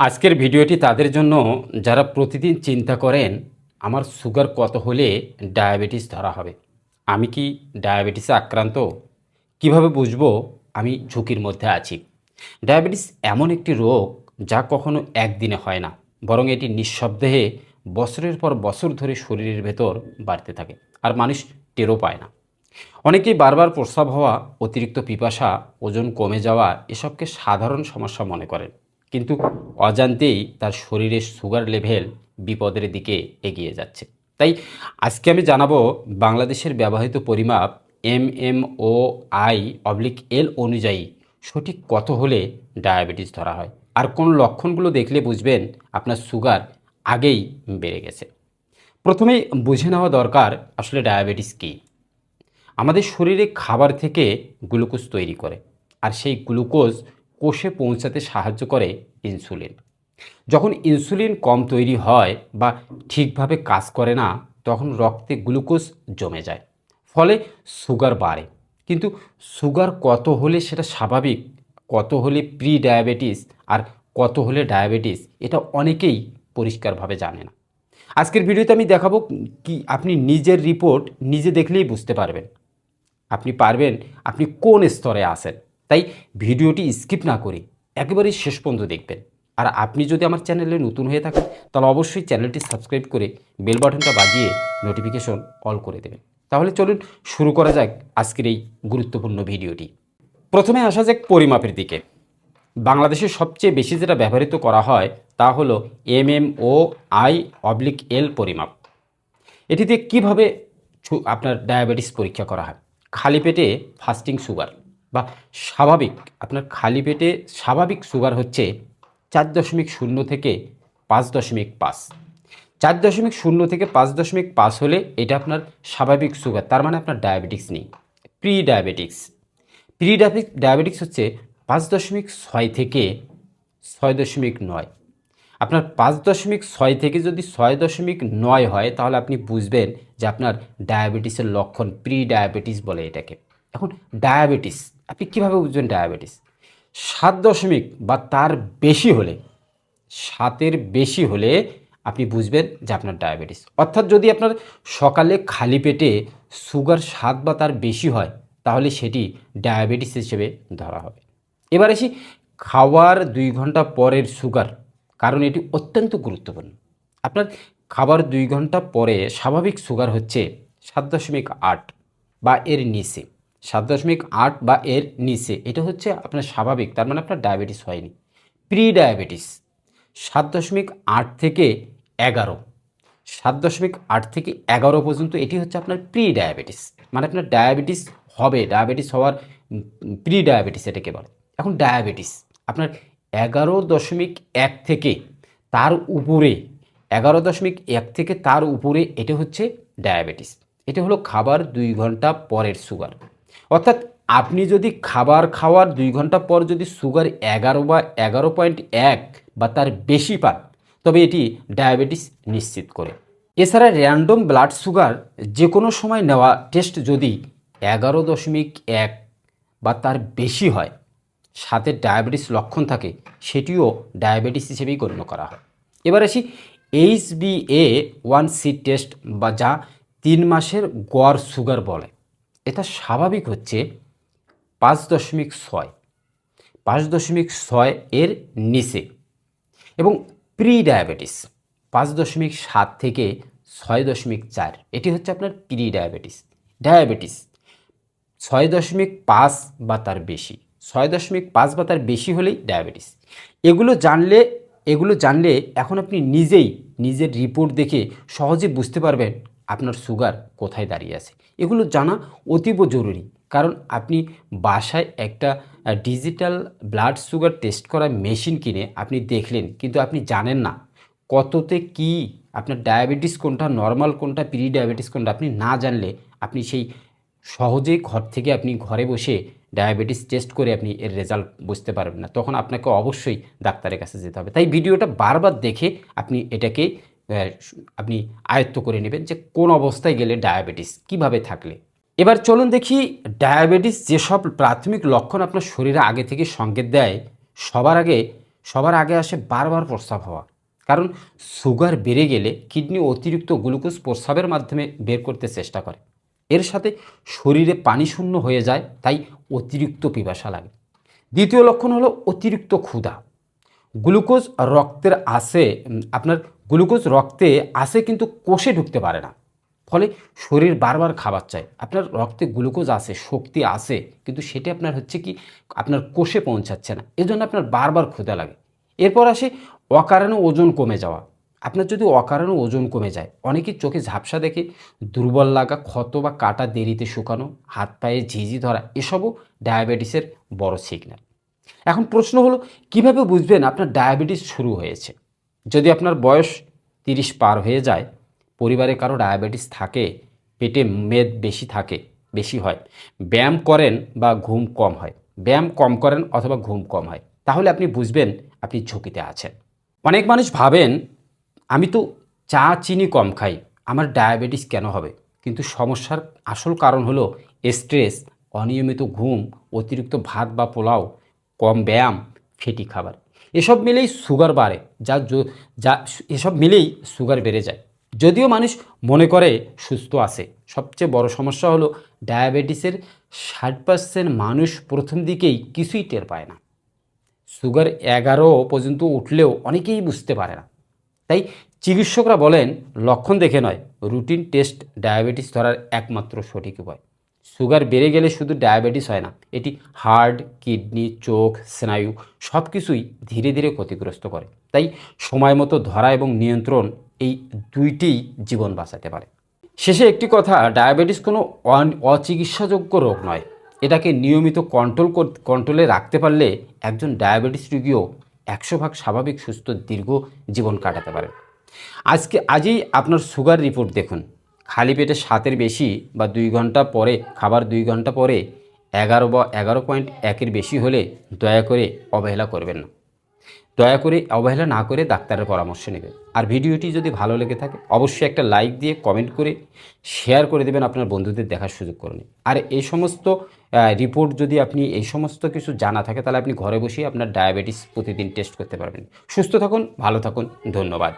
আজকের ভিডিওটি তাদের জন্য যারা প্রতিদিন চিন্তা করেন, আমার সুগার কত হলে ডায়াবেটিস ধরা হবে? আমি কি ডায়াবেটিসে আক্রান্ত? কীভাবে বুঝব আমি ঝুঁকির মধ্যে আছি? ডায়াবেটিস এমন একটি রোগ যা কখনো একদিনে হয় না, বরং এটি নিঃশব্দেহে বছরের পর বছর ধরে শরীরের ভেতর বাড়তে থাকে আর মানুষ টেরও পায় না। অনেকেই বারবার প্রস্রাব হওয়া অতিরিক্ত পিপাসা, ওজন কমে যাওয়া এসবকে সাধারণ সমস্যা মনে করেন। কিন্তু অজান্তেই তার শরীরের সুগার লেভেল বিপদের দিকে এগিয়ে যাচ্ছে। তাই আজকে আমি জানাব বাংলাদেশের ব্যবহৃত পরিমাপ M M O I oblique L অনুযায়ী সঠিক কত হলে ডায়াবেটিস ধরা হয়। আর কোন লক্ষণগুলো দেখলে বুঝবেন আপনার সুগার আগেই বেড়ে গেছে। প্রথমেই বুঝে নেওয়া দরকার আসলে ডায়াবেটিস কী। আমাদের শরীরে খাবার থেকে গ্লুকোজ তৈরি করে, আর সেই গ্লুকোজ কোষে পৌঁছাতে সাহায্য করে ইনসুলিন। যখন ইনসুলিন কম তৈরি হয় বা ঠিকভাবে কাজ করে না, তখন রক্তে গ্লুকোজ জমে যায়, ফলে সুগার বাড়ে। কিন্তু সুগার কত হলে সেটা স্বাভাবিক, কত হলে প্রি ডায়াবেটিস আর কত হলে ডায়াবেটিস, এটা অনেকেই পরিষ্কারভাবে জানে না। আজকের ভিডিওতে আমি দেখাবো কি আপনি নিজের রিপোর্ট নিজে দেখলেই বুঝতে পারবেন। আপনি পারবেন আপনি কোন স্তরে আছেন। তাই ভিডিওটি স্কিপ না করে একেবারেই শেষ পর্যন্ত দেখবেন। আর আপনি যদি আমার চ্যানেলে নতুন হয়ে থাকেন, তাহলে অবশ্যই চ্যানেলটি সাবস্ক্রাইব করে বেল বাটনটা বাজিয়ে নোটিফিকেশন অল করে দেবেন। তাহলে চলুন শুরু করা যাক আজকের এই গুরুত্বপূর্ণ ভিডিওটি। প্রথমে আসা যাক পরিমাপের দিকে। বাংলাদেশে সবচেয়ে বেশি যেটা ব্যবহৃত করা হয়, তা হলো M M O I oblique L পরিমাপ। এটিতে কীভাবে ছু- আপনার ডায়াবেটিস পরীক্ষা করা হয়? খালি পেটে ফাস্টিং সুগার বা স্বাভাবিক, আপনার খালি পেটে স্বাভাবিক সুগার হচ্ছে চার দশমিক শূন্য থেকে পাঁচ দশমিক পাঁচ। চার দশমিক শূন্য থেকে পাঁচ দশমিক পাঁচ হলে এটা আপনার স্বাভাবিক সুগার তার মানে আপনার ডায়াবেটিক্স নেই প্রি ডায়াবেটিক্স প্রি ডায়াবেটিক্স হচ্ছে পাঁচ দশমিক ছয় থেকে ছয় দশমিক নয়। আপনার পাঁচ দশমিক ছয় থেকে যদি ছয় দশমিক নয় হয়, তাহলে আপনি বুঝবেন যে আপনার ডায়াবেটিসের লক্ষণ প্রি ডায়াবেটিস বলে এটাকে। এখন ডায়াবেটিস, আপনি কীভাবে বুঝবেন ডায়াবেটিস? সাত দশমিক বা তার বেশি হলে, সাতের বেশি হলে আপনি বুঝবেন যে আপনার ডায়াবেটিস। অর্থাৎ যদি আপনার সকালে খালি পেটে সুগার সাত বা তার বেশি হয়, তাহলে সেটি ডায়াবেটিস হিসেবে ধরা হবে। এবার আসি খাওয়ার দুই ঘণ্টা পরের সুগার, কারণ এটি অত্যন্ত গুরুত্বপূর্ণ। আপনার খাবার দুই ঘণ্টা পরে স্বাভাবিক সুগার হচ্ছে সাত দশমিক আট বা এর নিচে। সাত দশমিক আট বা এর নিচে, এটা হচ্ছে আপনার স্বাভাবিক, তার মানে আপনার ডায়াবেটিস হয়নি। প্রি ডায়াবেটিস সাত দশমিক আট থেকে এগারো, সাত দশমিক আট থেকে এগারো পর্যন্ত এটি হচ্ছে আপনার প্রি ডায়াবেটিস মানে আপনার ডায়াবেটিস হবে, ডায়াবেটিস হওয়ার প্রি ডায়াবেটিস এটাকে বলে। এখন ডায়াবেটিস, আপনার এগারো দশমিক এক থেকে তার উপরে, এগারো দশমিক এক থেকে তার উপরে, এটা হচ্ছে ডায়াবেটিস, এটা হলো খাবার দুই ঘণ্টা পরের সুগার। অর্থাৎ আপনি যদি খাবার খাওয়ার দুই ঘণ্টা পর যদি সুগার এগারো বা এগারো পয়েন্ট এক বা তার বেশি পান, তবে এটি ডায়াবেটিস নিশ্চিত করে। এছাড়া র্যান্ডম ব্লাড সুগার যে কোনো সময় নেওয়া টেস্ট যদি এগারো দশমিক এক বা তার বেশি হয়, সাথে ডায়াবেটিস লক্ষণ থাকে, সেটিও ডায়াবেটিস হিসেবেই গণ্য করা হয়। এবার আসি H B A one C test বা যা তিন মাসের গড় সুগার বলে। এটা স্বাভাবিক হচ্ছে পাঁচ দশমিক ছয়। পাঁচ দশমিক ছয় এর নিচে। এবং প্রি ডায়াবেটিস পাঁচ দশমিক সাত থেকে ছয় দশমিক চার, এটি হচ্ছে আপনার প্রি ডায়াবেটিস ডায়াবেটিস ছয় দশমিক পাঁচ বা তার বেশি, ছয় দশমিক পাঁচ বা তার বেশি হলেই ডায়াবেটিস এগুলো জানলে এগুলো জানলে এখন আপনি নিজেই নিজের রিপোর্ট দেখে সহজে বুঝতে পারবেন আপনার সুগার কোথায় দাঁড়িয়ে আছে? এগুলো জানা অতীব জরুরি। কারণ আপনি বাসায় একটা ডিজিটাল ব্লাড সুগার টেস্ট করা মেশিন কিনে আপনি দেখলেন, কিন্তু আপনি জানেন না কততে কি আপনার ডায়াবেটিস কোনটা নর্মাল কোনটা প্রি ডায়াবেটিস কোনটা আপনি না জানলে আপনি সেই সহজেই ঘর থেকে আপনি ঘরে বসে ডায়াবেটিস টেস্ট করে আপনি এর রেজাল্ট বুঝতে পারবেন না। তখন আপনাকে অবশ্যই ডাক্তারের কাছে যেতে হবে। তাই ভিডিওটা বারবার দেখে আপনি এটাকে আপনি আয়ত্ত করে নেবেন যে কোন অবস্থায় গেলে ডায়াবেটিস কীভাবে থাকলে। এবার চলুন দেখি ডায়াবেটিস যেসব প্রাথমিক লক্ষণ আপনার শরীরে আগে থেকে সংকেত দেয়, সবার আগে সবার আগে আসে বারবার প্রস্রাব হওয়া। কারণ সুগার বেড়ে গেলে কিডনি অতিরিক্ত গ্লুকোজ প্রস্রাবের মাধ্যমে বের করতে চেষ্টা করে। এর সাথে শরীরে পানি শূন্য হয়ে যায়, তাই অতিরিক্ত পিপাসা লাগে। দ্বিতীয় লক্ষণ হলো অতিরিক্ত ক্ষুধা। গ্লুকোজ রক্তের আসে আপনার গ্লুকোজ রক্তে আসে কিন্তু কোষে ঢুকতে পারে না। ফলে শরীর বারবার খাবার চায়। আপনার রক্তে গ্লুকোজ আসে, শক্তি আসে, কিন্তু সেটা আপনার হচ্ছে কি, আপনার কোষে পৌঁছাচ্ছে না। এজন্য আপনার বারবার ক্ষুধা লাগে। এরপর আসে অকারণে ওজন কমে যাওয়া। আপনার যদি অকারণে ওজন কমে যায় অনেকের চোখে ঝাপসা দেখে দুর্বল লাগা, ক্ষত বা কাটা দেরিতে শুকানো, হাত পায়ে ঝিঝি ধরা, এসবও ডায়াবেটিসের বড় সিগন্যাল এখন প্রশ্ন হলো, কীভাবে বুঝবেন আপনার ডায়াবেটিস শুরু হয়েছে? যদি আপনার বয়স তিরিশ পার হয়ে যায়, পরিবারে কারও ডায়াবেটিস থাকে, পেটে মেদ বেশি থাকে, বেশি হয়, ব্যায়াম করেন বা ঘুম কম হয়, ব্যায়াম কম করেন অথবা ঘুম কম হয়, তাহলে আপনি বুঝবেন আপনি ঝুঁকিতে আছেন। অনেক মানুষ ভাবেন, আমি তো চা চিনি কম খাই, আমার ডায়াবেটিস কেন হবে? কিন্তু সমস্যার আসল কারণ হলো স্ট্রেস, অনিয়মিত ঘুম, অতিরিক্ত ভাত বা পোলাও, কম ব্যায়াম, ফেটি খাবার। এসব মিলেই সুগার বাড়ে, যা যা এসব মিলেই সুগার বেড়ে যায়। যদিও মানুষ মনে করে সুস্থ আছে। সবচেয়ে বড় সমস্যা হলো ডায়াবেটিসের ষাট পার্সেন্ট মানুষ প্রথম দিকেই কিছুই টের পায় না। সুগার এগারো পর্যন্ত উঠলেও অনেকেই বুঝতে পারে না। তাই চিকিৎসকরা বলেন, লক্ষণ দেখে নয়, রুটিন টেস্ট ডায়াবেটিস ধরার একমাত্র সঠিক উপায়। সুগার বেড়ে গেলে শুধু ডায়াবেটিস হয় না, এটি হার্ট, কিডনি, চোখ, স্নায়ু সব কিছুই ধীরে ধীরে ক্ষতিগ্রস্ত করে। তাই সময় মতো ধরা এবং নিয়ন্ত্রণ এই দুইটিই জীবন বাঁচাতে পারে। শেষে একটি কথা, ডায়াবেটিস কোনো অচিকিৎসাযোগ্য রোগ নয়। এটাকে নিয়মিত কন্ট্রোল কন্ট্রোলে রাখতে পারলে একজন ডায়াবেটিস রোগীও একশো ভাগ স্বাভাবিক, সুস্থ, দীর্ঘ জীবন কাটাতে পারে। আজকে, আজই আপনার সুগার রিপোর্ট দেখুন। খালি পেটে সাতের বেশি বা দুই ঘণ্টা পরে, খাবার দুই ঘণ্টা পরে এগারো বা এগারো পয়েন্ট একের বেশি হলে দয়া করে অবহেলা করবেন না। দয়া করে অবহেলা না করে ডাক্তারের পরামর্শ নেবেন। আর ভিডিওটি যদি ভালো লেগে থাকে, অবশ্যই একটা লাইক দিয়ে কমেন্ট করে শেয়ার করে দেবেন আপনার বন্ধুদের দেখার সুযোগ করে নিন। আর এই সমস্ত রিপোর্ট যদি আপনি এই সমস্ত কিছু জানা থাকে, তাহলে আপনি ঘরে বসেই আপনার ডায়াবেটিস প্রতিদিন টেস্ট করতে পারবেন। সুস্থ থাকুন, ভালো থাকুন, ধন্যবাদ।